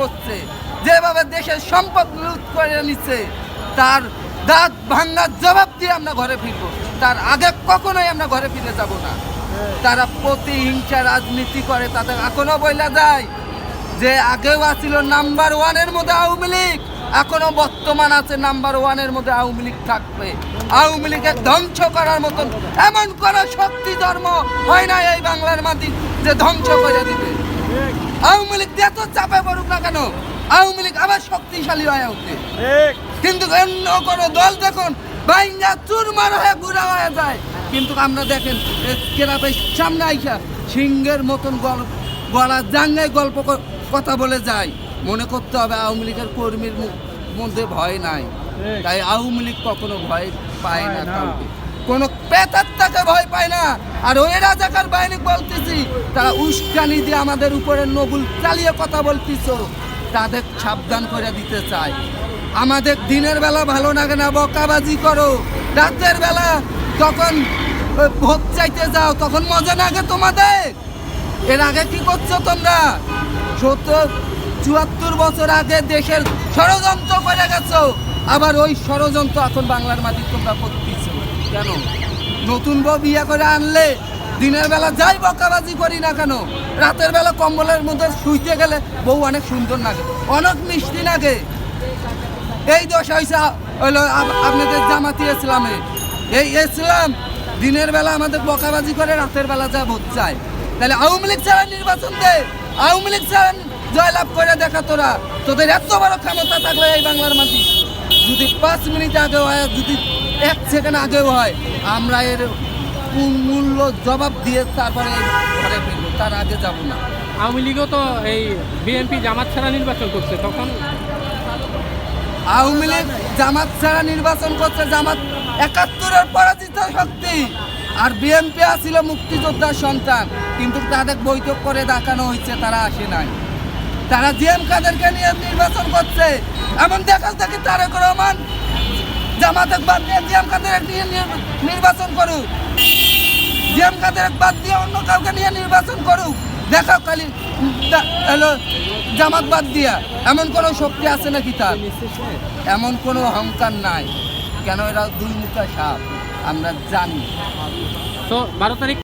করছে, যেভাবে দেশের সম্পদ লুট করে নিচ্ছে, তার দাঁত ভাঙ্গার জবাব দিয়ে আমরা ঘরে ফিরবো। তার আগে কখনোই আমরা ঘরে ফিরে যাব না। তারা প্রতিহিংসা রাজনীতি করে, তাদের এখনও বইলা যায় যে আগেও আছিল নাম্বার ওয়ানের মধ্যে আওয়ামী লীগ, এখনও বর্তমান আছে নাম্বার ওয়ানের মধ্যে আওয়ামী লীগ থাকবে। আওয়ামী লীগের ধ্বংস করার মতন এমন কোন শক্তি ধর্ম হয় না এই বাংলার মাটি যে ধ্বংস করে দিবে। আওয়ামী লীগ যত চাপে পড়ুক না কেন আওয়ামী লীগ আবার শক্তিশালী হয়ে উঠবে। কিন্তু অন্য কোনো দল দেখুন বাইঙ্গা চুরমার হয়ে গুড়া হয়ে যায়। কিন্তু আমরা দেখেন কেরাপের সামনে আইসা সিংহের মতন গল গলা জাঙ্গায় গল্প কথা বলে যায়। মনে করতে হবে আওয়ামী লীগের কর্মীর মধ্যে ভয় নাই। তাই আওয়ামী লীগ কখনো ভয় পায় না পায় না। কাউকে। কোনো পেতার তাকে ভয় পায় না। আর ওই রাজাকার বাহিনী বলতেছি, তারা উস্কানি দিয়ে আমাদের উপরে নবুল চালিয়ে কথা বলতিছ। তাদের সাবধান করে দিতে চায়। আমাদের দিনের বেলা ভালো লাগে না, বকাবাজি করো। রাতের বেলা তখন ওই ভোট চাইতে যাও, তখন মজা লাগে তোমাদের। এর আগে কি করছ তোমরা? সত্তর চুয়াত্তর বছর আগে দেশের ষড়যন্ত্র করে গেছো। আবার ওই ষড়যন্ত্র এখন বাংলার মাটি তোমরা করতেছ। কেন? নতুন বউ বিয়ে করে আনলে দিনের বেলা যাই বকাবাজি করি না কেন? রাতের বেলা কম্বলের মধ্যে শুইতে গেলে বউ অনেক সুন্দর লাগে, অনেক মিষ্টি লাগে। এই দোষ হয়েছে হইল আপনাদের জামাতি ইসলামে। এই ইসলাম দিনের বেলা আমাদের বকাবাজি করে, রাতের বেলা যা ভোট চায়। তাহলে আওয়ামী লীগ ছাড়া নির্বাচন দে। আওয়ামী লীগ ছাড়া জয়লাভ করে দেখা তোরা। তোদের এত বড় ক্ষমতা থাকলে এই বাংলার মাটি। যদি পাঁচ মিনিট আগে হয়, যদি এক সেকেন্ড আগেও হয়। আমরা এর মূল্য জবাব দিয়ে তারপরে ঘরে ফিরবো। তার আগে যাব না। আওয়ামী লীগও তো এই বিএনপি জামাত ছাড়া নির্বাচন করছে তখন? আওয়ামী লীগ জামাত ছাড়া নির্বাচন করছে জামাত একাত্তরের পরাজিত শক্তি। আর বিএনপি আছিল মুক্তিযোদ্ধার সন্তান কিন্তু তাদের বৈঠক করে দেখানো হয়েছে তারা আসে নাই। তারা জিএম কাদেরকে নিয়ে নির্বাচন করছে। এমন দেখা দেখি তারেক রহমান জামাতের বাদ দিয়ে জিএম কাদের নির্বাচন করুক। জিএম কাদের বাদ দিয়ে অন্য কাউকে নিয়ে নির্বাচন করুক। দেখাও খালি হলো জামাত বাদ দিয়া। এমন কোনো শক্তি আছে নাকি তার? এমন কোনো অহংকার নাই। কেন এরা দুই মুখা সাপ? আমরা জানি। তো বারো তারিখ